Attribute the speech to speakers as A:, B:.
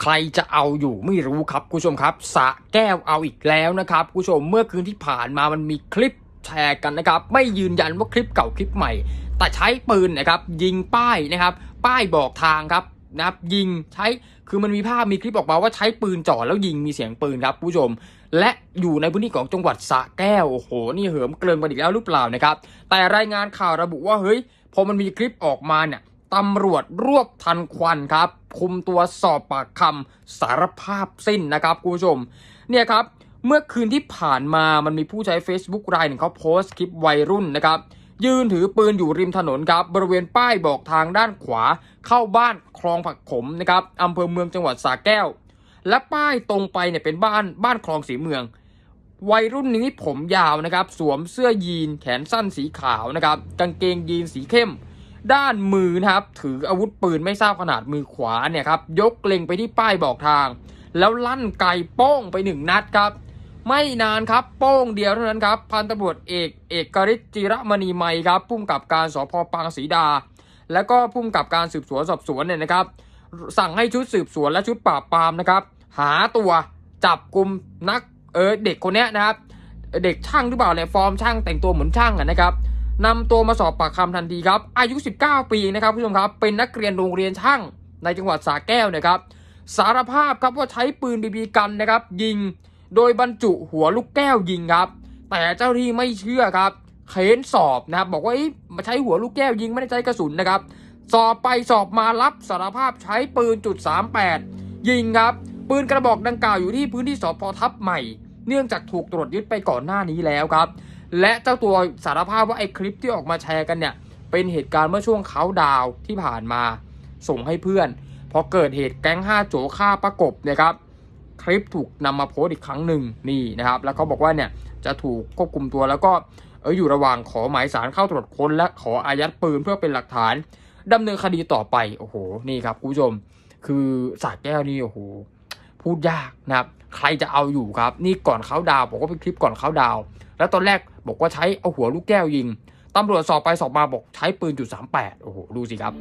A: ใครจะเอาอยู่ไม่รู้ครับคุณผู้ชมครับ สะแก้วเอาอีกแล้วนะครับคุณผู้ชมเมื่อคืนที่ผ่านมามันมีคลิปแชร์กันนะครับ ไม่ยืนยันว่าคลิปเก่าคลิปใหม่ แต่ใช้ปืนนะครับยิงป้ายนะครับ ป้ายบอกทางครับนะครับยิงใช้คือมันมีภาพมีคลิปออกมาว่าใช้ปืนจ่อแล้วยิงมีเสียงปืนครับคุณผู้ชม และอยู่ในพื้นที่ของจังหวัดสระแก้วโอ้โหนี่เหิมเกริงไปอีกแล้วหรือเปล่านะครับ แต่รายงานข่าวระบุว่าเฮ้ยพอมันมีคลิปออกมาเนี่ย ตำรวจรวบทันควันครับ คุมตัวสอบปากคำสารภาพสิ้นนะครับคุณผู้ชม เนี่ยครับ เมื่อคืนที่ผ่านมามันมีผู้ใช้ Facebook รายหนึ่งเขาโพสต์คลิปวัยรุ่นนะครับ ยืนถือปืนอยู่ริมถนนครับ บริเวณป้ายบอกทางด้านขวา เข้าบ้านคลองผักขมนะครับอำเภอเมืองจังหวัดสระแก้ว และป้ายตรงไปเนี่ยเป็นบ้านบ้านคลองสีเมืองวัยรุ่นนี้ผมยาวนะครับ สวมเสื้อยีนแขนสั้นสีขาวนะครับ กางเกงยีนสีเข้ม ด้านมือนะครับ ถืออาวุธปืนไม่ทราบขนาดมือขวาเนี่ยครับ ยกเล็งไปที่ป้ายบอกทาง แล้วลั่นไกโป้งไปหนึ่งนัดครับ ไม่นานครับโป้งเดียวเท่านั้นครับ พันตำรวจเอกเอกกฤษจิระมณีไมยครับพุ่มกับการสพปางศรีดา แล้วก็พุ่มกับการสืบสวนสอบสวนเนี่ยนะครับ สั่งให้ชุดสืบสวนและชุดปราบปรามนะครับ หาตัวจับกลุ่มนักเออเด็กคนนี้นะครับ เด็กช่างหรือเปล่าเนี่ยฟอร์มช่างแต่งตัวเหมือนช่างอนะครับ นำตัวมาสอบปากคำทันทีครับ อายุ 19 ปีนะครับผู้ชมครับ เป็นนักเรียนโรงเรียนช่างในจังหวัดสระแก้วนะครับ สารภาพครับว่าใช้ปืนบีบีกันนะครับ ยิงโดยบรรจุหัวลูกแก้วยิงครับ แต่เจ้าหน้าที่ไม่เชื่อครับเค้นสอบนะครับ บอกว่าเอ๊ะมาใช้หัวลูกแก้วยิงไม่ได้ใช้กระสุนนะครับ สอบไปสอบมารับสารภาพใช้ปืนจุด38ยิงครับ ปืนกระบอกดังกล่าวอยู่ที่พื้นที่สพทับใหม่ เนื่องจากถูกตรวจยึดไปก่อนหน้านี้แล้วครับ และเจ้าตัวสารภาพว่าไอ้คลิปที่ออกมาแชร์กันเนี่ย เป็นเหตุการณ์เมื่อช่วงเขาดาวที่ผ่านมาส่งให้เพื่อน พอเกิดเหตุแก๊งห้าโจฆ่าประกบเนี่ยครับ คลิปถูกนำมาโพสต์อีกครั้งหนึ่งนี่นะครับ แล้วเขาบอกว่าเนี่ยจะถูกควบคุมตัวแล้วก็เอออยู่ระหว่างขอหมายสารเข้าตรวจค้นและขออายัดปืนเพื่อเป็นหลักฐานดำเนินคดีต่อไปโอ้โหนี่ครับคุณผู้ชม คือสาแก้วนี่โอ้โห พูดยากนะครับ ใครจะเอาอยู่ครับ นี่ก่อนเขาดาวบอกว่าเป็นคลิปก่อนเขาดาว แล้วตอนแรกบอกว่าใช้เอาหัวลูกแก้วยิงตำรวจสอบไปสอบมาบอกใช้ปืนจุดสามแปดโอ้โห ดูสิครับ